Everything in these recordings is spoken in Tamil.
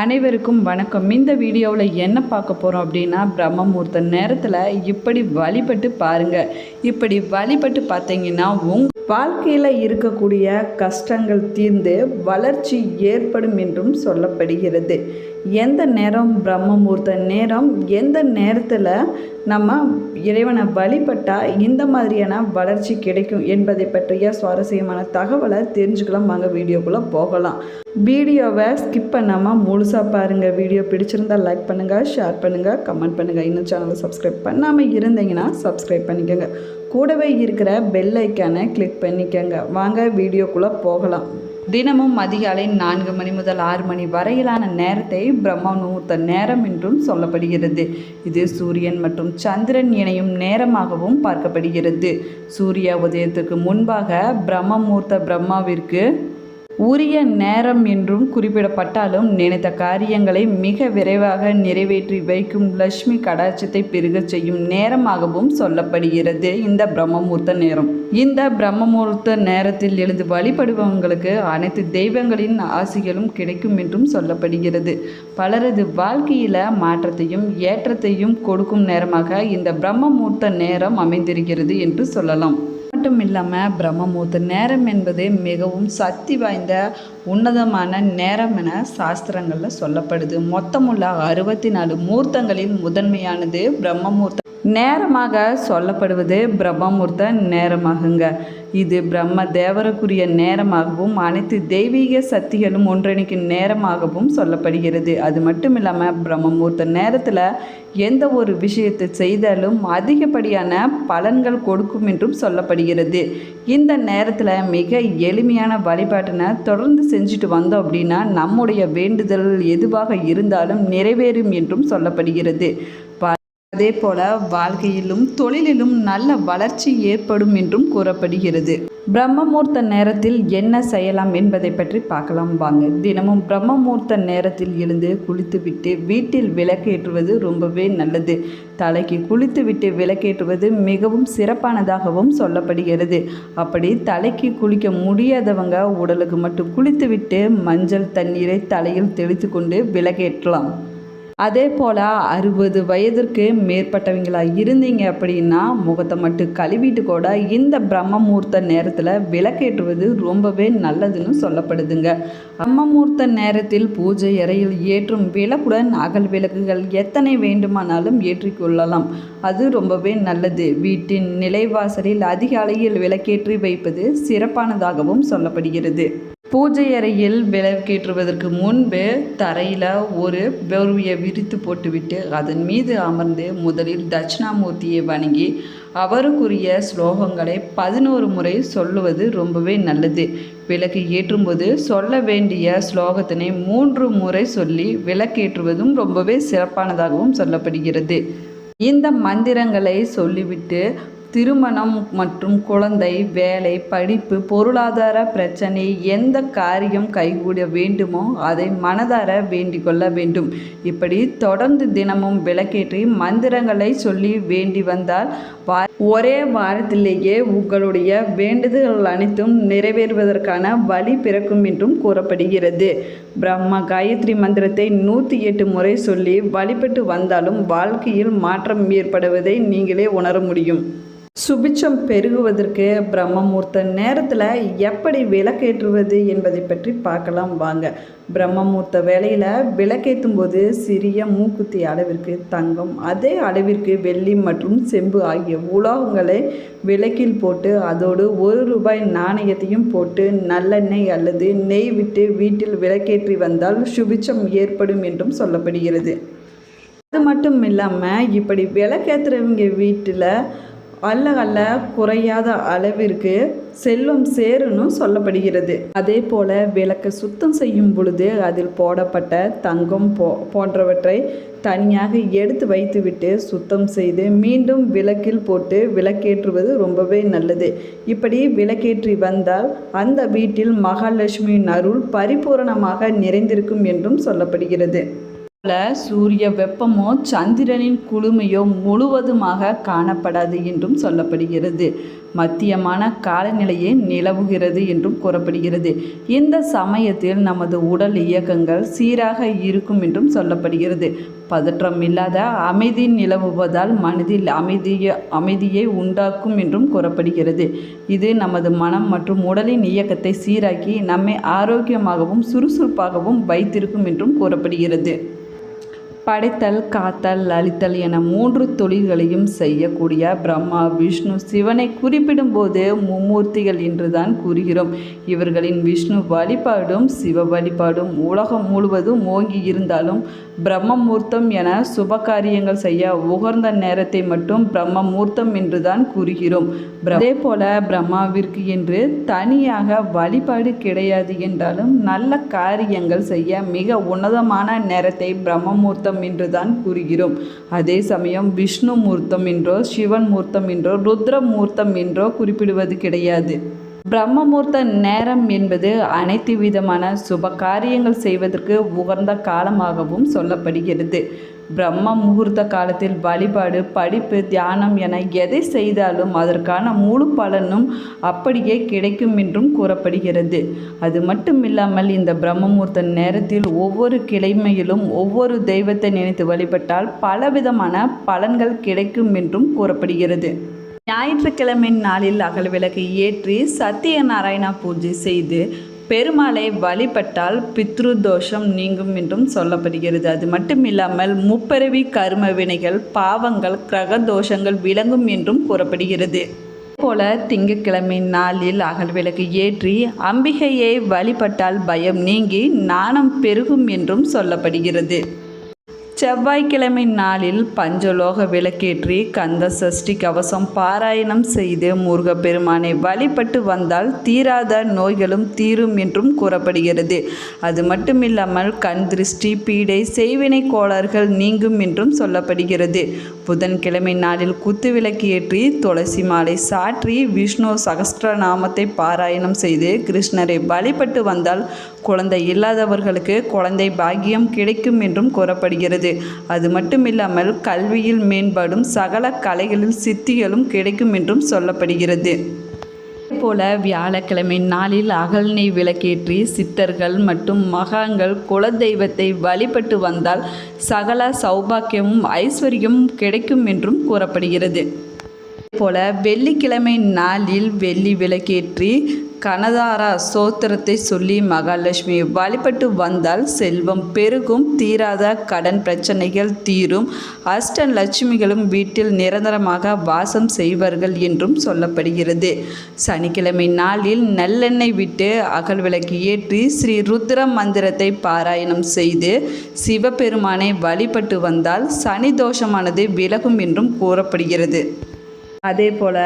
அனைவருக்கும் வணக்கம். இந்த வீடியோவில் என்ன பார்க்க போகிறோம் அப்படின்னா பிரம்மமூர்த்த நேரத்தில் இப்படி வழிபட்டு பாருங்கள் இப்படி வழிபட்டு பார்த்தீங்கன்னா உங் வாழ்க்கையில் இருக்கக்கூடிய கஷ்டங்கள் தீர்ந்து வளர்ச்சி ஏற்படும் என்றும் சொல்லப்படுகிறது. எந்த நேரம் பிரம்ம முகூர்த்த நேரம் எந்த நேரத்தில் நம்ம இறைவனை வழிபட்டால் இந்த மாதிரியான வளர்ச்சி கிடைக்கும் என்பதை பற்றிய சுவாரஸ்யமான தகவலை தெரிஞ்சுக்கலாம். வாங்க வீடியோக்குள்ளே போகலாம். வீடியோவை ஸ்கிப் பண்ணாமல் முழுசாக பாருங்கள் வீடியோ பிடிச்சிருந்தால் லைக் பண்ணுங்கள் ஷேர் பண்ணுங்கள் கமெண்ட் பண்ணுங்கள் இன்னும் சேனலை சப்ஸ்கிரைப் பண்ணாமல் இருந்தீங்கன்னா சப்ஸ்கிரைப் பண்ணிக்கோங்க. கூடவே இருக்கிற பெல் ஐக்கானை கிளிக் பண்ணிக்கோங்க. வாங்க வீடியோக்குள்ளே போகலாம். தினமும் அதிகாலை நான்கு மணி முதல் ஆறு மணி வரையிலான நேரத்தை பிரம்ம முகூர்த்த நேரம் என்றும் சொல்லப்படுகிறது. இது சூரியன் மற்றும் சந்திரன் இணையும் நேரமாகவும் பார்க்கப்படுகிறது. சூரிய உதயத்துக்கு முன்பாக பிரம்ம முகூர்த்த பிரம்மாவிற்கு உரிய நேரம் என்றும் குறிப்பிடப்பட்டாலும் நினைத்த காரியங்களை மிக விரைவாக நிறைவேற்றி வைக்கும் லட்சுமி கடாட்சத்தை பெருகச் செய்யும் நேரமாகவும் சொல்லப்படுகிறது. இந்த பிரம்மமூர்த்த நேரம். இந்த பிரம்மமூர்த்த நேரத்தில் எழுந்து வழிபடுபவங்களுக்கு அனைத்து தெய்வங்களின் ஆசிகளும் கிடைக்கும் என்றும் சொல்லப்படுகிறது. பலரது வாழ்க்கையில் மாற்றத்தையும் ஏற்றத்தையும் கொடுக்கும் நேரமாக இந்த பிரம்மமூர்த்த நேரம் அமைந்திருக்கிறது என்று சொல்லலாம். மட்டும் இல்லாமல் பிரம்மமுகூர்த்த நேரம் என்பது மிகவும் சக்தி வாய்ந்த உன்னதமான நேரம் என சாஸ்திரங்களில் சொல்லப்படுது. மொத்தமுள்ள அறுபத்தி நாலு மூர்த்தங்களில் முதன்மையானது பிரம்மமூர்த்த நேரமாக சொல்லப்படுவது பிரம்மமுகூர்த்த நேரமாகுங்க. இது பிரம்ம தேவருக்குரிய நேரமாகவும் அனைத்து தெய்வீக சக்திகளும் ஒன்றிணைக்கும் நேரமாகவும் சொல்லப்படுகிறது. அது மட்டும் இல்லாமல் பிரம்மமுர்த்த நேரத்தில் எந்த ஒரு விஷயத்தை செய்தாலும் அதிகப்படியான பலன்கள் கொடுக்கும் என்றும் சொல்லப்படுகிறது. இந்த நேரத்தில் மிக எளிமையான வழிபாட்டினை தொடர்ந்து செஞ்சுட்டு வந்தோம் அப்படின்னா நம்முடைய வேண்டுதல் எதுவாக இருந்தாலும் நிறைவேறும் என்றும் சொல்லப்படுகிறது. அதே போல வாழ்க்கையிலும் தொழிலிலும் நல்ல வளர்ச்சி ஏற்படும் என்றும் கூறப்படுகிறது. பிரம்மமூர்த்த நேரத்தில் என்ன செய்யலாம் என்பதை பற்றி பார்க்கலாம். வாங்க தினமும் பிரம்மமூர்த்த நேரத்தில் எழுந்து குளித்துவிட்டு வீட்டில் விளக்கேற்றுவது ரொம்பவே நல்லது. தலைக்கு குளித்துவிட்டு விளக்கேற்றுவது மிகவும் சிறப்பானதாகவும் சொல்லப்படுகிறது. அப்படி தலைக்கு குளிக்க முடியாதவங்க உடலுக்கு மட்டும் குளித்துவிட்டு மஞ்சள் தண்ணீரை தலையில் தெளித்து கொண்டு விளக்கேற்றலாம். அதே போல் அறுபது வயதிற்கு மேற்பட்டவங்களாக இருந்தீங்க அப்படின்னா முகத்தை மட்டும் கழுவிட்டு கூட இந்த பிரம்ம முகூர்த்த நேரத்தில் விளக்கேற்றுவது ரொம்பவே நல்லதுன்னு சொல்லப்படுதுங்க. பிரம்ம முகூர்த்த நேரத்தில் பூஜை அறையில் ஏற்றும் விளக்குடன் அகல் விளக்குகள் எத்தனை வேண்டுமானாலும் ஏற்றிக்கொள்ளலாம் அது ரொம்பவே நல்லது. வீட்டின் நிலைவாசலில் அதிகாலையில் விளக்கேற்றி வைப்பது சிறப்பானதாகவும் சொல்லப்படுகிறது. பூஜை அறையில் விளக்கேற்றுவதற்கு முன்பு தரையில் ஒரு வேர்வையை விரித்து போட்டுவிட்டு அதன் மீது அமர்ந்து முதலில் தட்சிணாமூர்த்தியை வணங்கி அவருக்குரிய ஸ்லோகங்களை பதினோரு முறை சொல்லுவது ரொம்பவே நல்லது. விளக்கு ஏற்றும்போது சொல்ல வேண்டிய ஸ்லோகத்தினை மூன்று முறை சொல்லி விளக்கேற்றுவதும் ரொம்பவே சிறப்பானதாகவும் சொல்லப்படுகிறது. இந்த மந்திரங்களை சொல்லிவிட்டு திருமணம் மற்றும் குழந்தை வேலை படிப்பு பொருளாதார பிரச்சனை எந்த காரியம் கைகூட வேண்டுமோ அதை மனதார வேண்டிக் கொள்ள வேண்டும். இப்படி தொடர்ந்து தினமும் விளக்கேற்றி மந்திரங்களை சொல்லி வேண்டி வந்தால் ஒரே வாரத்திலேயே உங்களுடைய வேண்டுதல்கள் அனைத்தும் நிறைவேறுவதற்கான வழி பிறக்கும் என்றும் கூறப்படுகிறது. பிரம்மா காயத்ரி மந்திரத்தை நூற்றி எட்டு முறை சொல்லி வழிபட்டு வந்தாலும் வாழ்க்கையில் மாற்றம் ஏற்படுவதை நீங்களே உணர முடியும். சுபிச்சம் பெருகுவதற்கு பிரம்மமூர்த்த நேரத்தில் எப்படி விளக்கேற்றுவது என்பதை பற்றி பார்க்கலாம் வாங்க. பிரம்மமூர்த்த வேலையில் விளக்கேற்றும் போது சிறிய மூக்குத்தி அளவிற்கு தங்கம் அதே அளவிற்கு வெள்ளி மற்றும் செம்பு ஆகிய உலோகங்களை விளக்கில் போட்டு அதோடு ஒரு ரூபாய் நாணயத்தையும் போட்டு நல்லெண்ணெய் அல்லது நெய் விட்டு வீட்டில் விளக்கேற்றி வந்தால் சுபிச்சம் ஏற்படும் என்றும் சொல்லப்படுகிறது. அது மட்டும் இல்லாமல் இப்படி விளக்கேற்றுறவங்க வீட்டில் அல்ல அல்ல குறையாத அளவிற்கு செல்வம் சேருன்னு சொல்லப்படுகிறது. அதே போல விளக்கை சுத்தம் செய்யும் பொழுது அதில் போடப்பட்ட தங்கம் போ போன்றவற்றை தனியாக எடுத்து வைத்துவிட்டு சுத்தம் செய்து மீண்டும் விளக்கில் போட்டு விளக்கேற்றுவது ரொம்பவே நல்லது. இப்படி விளக்கேற்றி வந்தால் அந்த வீட்டில் மகாலட்சுமியின் அருள் பரிபூரணமாக நிறைந்திருக்கும் என்றும் சொல்லப்படுகிறது. போல சூரிய வெப்பமோ சந்திரனின் குளுமையோ முழுவதுமாக காணப்படாது என்றும் சொல்லப்படுகிறது. மத்தியமான காலநிலையே நிலவுகிறது என்றும் கூறப்படுகிறது. இந்த சமயத்தில் நமது உடல் இயக்கங்கள் சீராக இருக்கும் என்றும் சொல்லப்படுகிறது. பதற்றம் இல்லாத அமைதி நிலவுவதால் மனதில் அமைதிய அமைதியை உண்டாக்கும் என்றும் கூறப்படுகிறது. இது நமது மனம் மற்றும் உடலின் இயக்கத்தை சீராக்கி நம்மை ஆரோக்கியமாகவும் சுறுசுறுப்பாகவும் வைத்திருக்கும் என்றும் கூறப்படுகிறது. படைத்தல் காத்தல் அழித்தல் என மூன்று தொழில்களையும் செய்யக்கூடிய பிரம்மா விஷ்ணு சிவனை குறிப்பிடும்போது மும்மூர்த்திகள் என்றுதான் கூறுகிறோம். இவர்களின் விஷ்ணு வழிபாடும் சிவ வழிபாடும் உலகம் முழுவதும் ஓங்கி இருந்தாலும் பிரம்மமூர்த்தம் என சுப காரியங்கள் செய்ய உகர்ந்த நேரத்தை மட்டும் பிரம்மமூர்த்தம் என்றுதான் கூறுகிறோம். அதே போல பிரம்மாவிற்கு என்று தனியாக வழிபாடு கிடையாது என்றாலும் நல்ல காரியங்கள் செய்ய மிக உன்னதமான நேரத்தை பிரம்மமூர்த்தம் என்றுதான் கூறுகிறோம். அதே சமயம் விஷ்ணு மூர்த்தம் என்றோ சிவன் மூர்த்தம் என்றோ ருத்ர மூர்த்தம் என்றோ குறிப்பிடுவது கிடையாது. பிரம்மமூர்த்த நேரம் என்பது அனைத்து விதமான சுப காரியங்கள் செய்வதற்கு உகந்த காலமாகவும் சொல்லப்படுகிறது. பிரம்ம முகூர்த்த காலத்தில் வழிபாடு படிப்பு தியானம் என எதை செய்தாலும் அதற்கான முழு பலனும் அப்படியே கிடைக்கும் என்றும் கூறப்படுகிறது. அது மட்டும் இல்லாமல் இந்த பிரம்மமூர்த்த நேரத்தில் ஒவ்வொரு கிழமையிலும் ஒவ்வொரு தெய்வத்தை நினைத்து வழிபட்டால் பலவிதமான பலன்கள் கிடைக்கும் என்றும் கூறப்படுகிறது. ஞாயிற்றுக்கிழமை நாளில் அகல் விளக்கு ஏற்றி சத்தியநாராயணா பூஜை செய்து பெருமாளை வழிபட்டால் பித்ரு தோஷம் நீங்கும் என்றும் சொல்லப்படுகிறது. அது மட்டும் இல்லாமல் முப்பரவி கர்ம வினைகள் பாவங்கள் கிரக தோஷங்கள் விளங்கும் என்றும் கூறப்படுகிறது. போல திங்கட்கிழமை நாளில் அகல் விளக்கு ஏற்றி அம்பிகையை வழிபட்டால் பயம் நீங்கி நாணம் பெருகும் என்றும் சொல்லப்படுகிறது. செவ்வாய்க்கிழமை நாளில் பஞ்சலோக விளக்கேற்றி கந்த சஷ்டி கவசம் பாராயணம் செய்து முருகப்பெருமானை வழிபட்டு வந்தால் தீராத நோய்களும் தீரும் என்றும் கூறப்படுகிறது. அது மட்டுமில்லாமல் கண் திருஷ்டி பீடை செய்வினை கோளாறுகள் நீங்கும் என்றும் சொல்லப்படுகிறது. புதன்கிழமை நாளில் குத்து விளக்கு ஏற்றி துளசி மாலை சாற்றி விஷ்ணு சகஸ்திரநாமத்தை பாராயணம் செய்து கிருஷ்ணரை வழிபட்டு வந்தால் குழந்தை இல்லாதவர்களுக்கு குழந்தை பாக்கியம் கிடைக்கும் என்றும் கூறப்படுகிறது. அது மட்டுமில்லாமல் கல்வியில் மேம்பாடும் சகல கலைகளில் சித்திகளும் கிடைக்கும் என்றும் சொல்லப்படுகிறது. போல வியாழக்கிழமை நாளில் அகல்நெய் விளக்கேற்றி சித்தர்கள் மற்றும் மகான்கள் குலதெய்வத்தை வழிபட்டு வந்தால் சகல சௌபாக்கியமும் ஐஸ்வர்யமும் கிடைக்கும் என்றும் கூறப்படுகிறது. போல வெள்ளிக்கிழமை நாளில் வெள்ளி விளக்கேற்றி கனதாரா சோத்திரத்தை சொல்லி மகாலட்சுமி வழிபட்டு வந்தால் செல்வம் பெருகும் தீராத கடன் பிரச்சனைகள் தீரும். அஷ்ட லட்சுமிகளும் வீட்டில் நிரந்தரமாக வாசம் செய்வார்கள் என்றும் சொல்லப்படுகிறது. சனிக்கிழமை நாளில் நல்லெண்ணெய் விட்டு அகல் விளக்கு ஏற்றி ஸ்ரீ ருத்ர மந்திரத்தை பாராயணம் செய்து சிவபெருமானை வழிபட்டு வந்தால் சனி தோஷமானது விலகும் என்றும் கூறப்படுகிறது. அதே போல்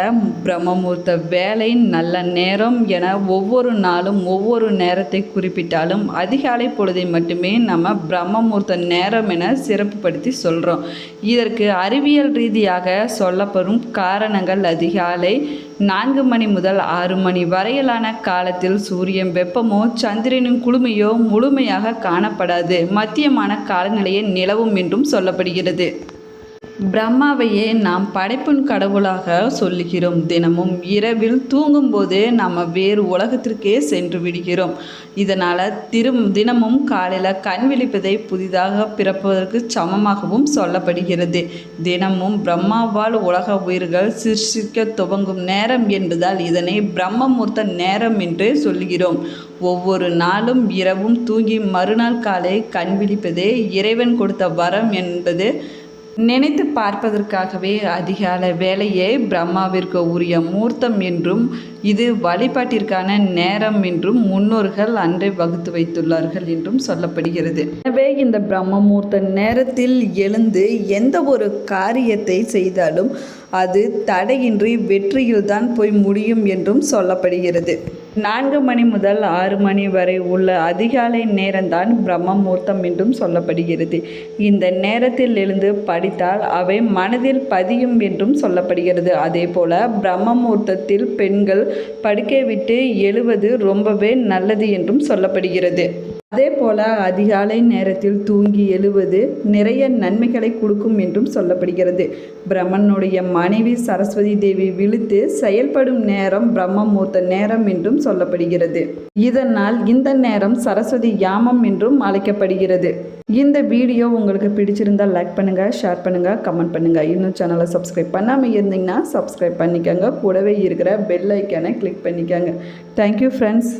பிரம்மமுகூர்த்த வேலை நல்ல நேரம் என ஒவ்வொரு நாளும் ஒவ்வொரு நேரத்தை குறிப்பிட்டாலும் அதிகாலை பொழுதை மட்டுமே நம்ம பிரம்மமுகூர்த்த நேரம் என சிறப்புப்படுத்தி சொல்கிறோம் இதற்கு அறிவியல் ரீதியாக சொல்லப்படும் காரணங்கள் அதிகாலை நான்கு மணி முதல் ஆறு மணி வரையிலான காலத்தில் சூரியன் வெப்பமோ சந்திரனின் குளுமையோ முழுமையாக காணப்படாது. மத்தியமான காலநிலையை நிலவும் என்றும் சொல்லப்படுகிறது. பிரம்மாவையே நாம் படைப்பின் கடவுளாக சொல்லுகிறோம். தினமும் இரவில் தூங்கும்போது நாம் வேறு உலகத்திற்கே சென்று விடுகிறோம். இதனால் திரும் தினமும் காலையில் கண் விழிப்பதை புதிதாக பிறப்பதற்கு சமமாகவும் சொல்லப்படுகிறது. தினமும் பிரம்மாவால் உலக உயிர்கள் சிருஷிக்க துவங்கும் நேரம் என்பதால் இதனை பிரம்மமூர்த்த நேரம் என்று சொல்கிறோம் ஒவ்வொரு நாளும் இரவும் தூங்கி மறுநாள் காலை கண் விழிப்பதே இறைவன் கொடுத்த வரம் என்பது நினைத்து பார்ப்பதற்காகவே அதிகால வேலையே பிரம்மாவிற்கு உரிய மூர்த்தம் என்றும் இது வழிபாட்டிற்கான நேரம் என்றும் முன்னோர்கள் அன்றை வகுத்து வைத்துள்ளார்கள் என்றும் சொல்லப்படுகிறது. எனவே இந்த பிரம்ம முகூர்த்த நேரத்தில் எழுந்து எந்த ஒரு காரியத்தை செய்தாலும் அது தடையின்றி வெற்றியில்தான் போய் முடியும் என்றும் சொல்லப்படுகிறது. நான்கு மணி முதல் ஆறு மணி வரை உள்ள அதிகாலை நேரம்தான் பிரம்ம முகூர்த்தம் என்றும் சொல்லப்படுகிறது. இந்த நேரத்தில் எழுந்து படித்தால் அவை மனதில் பதியும் என்றும் சொல்லப்படுகிறது. அதே போல பிரம்ம முகூர்த்தத்தில் பெண்கள் படுக்கை விட்டு எழுவது ரொம்பவே நல்லது என்றும் சொல்லப்படுகிறது. அதே போல அதிகாலை நேரத்தில் தூங்கி எழுவது நிறைய நன்மைகளை கொடுக்கும் என்றும் சொல்லப்படுகிறது. பிரம்மனுடைய மனைவி சரஸ்வதி தேவி விழுத்து செயல்படும் நேரம் பிரம்மமூர்த்த நேரம் என்றும் சொல்லப்படுகிறது. இதனால் இந்த நேரம் சரஸ்வதி யாமம் என்றும் அழைக்கப்படுகிறது. இந்த வீடியோ உங்களுக்கு பிடிச்சிருந்தால் லைக் பண்ணுங்கள் ஷேர் பண்ணுங்கள் கமெண்ட் பண்ணுங்கள் இன்னும் சேனலை சப்ஸ்கிரைப் பண்ணாமல் இருந்தீங்கன்னா சப்ஸ்கிரைப் பண்ணிக்கோங்க. கூடவே இருக்கிற பெல் ஐக்கானை கிளிக் பண்ணிக்கோங்க. Thank you friends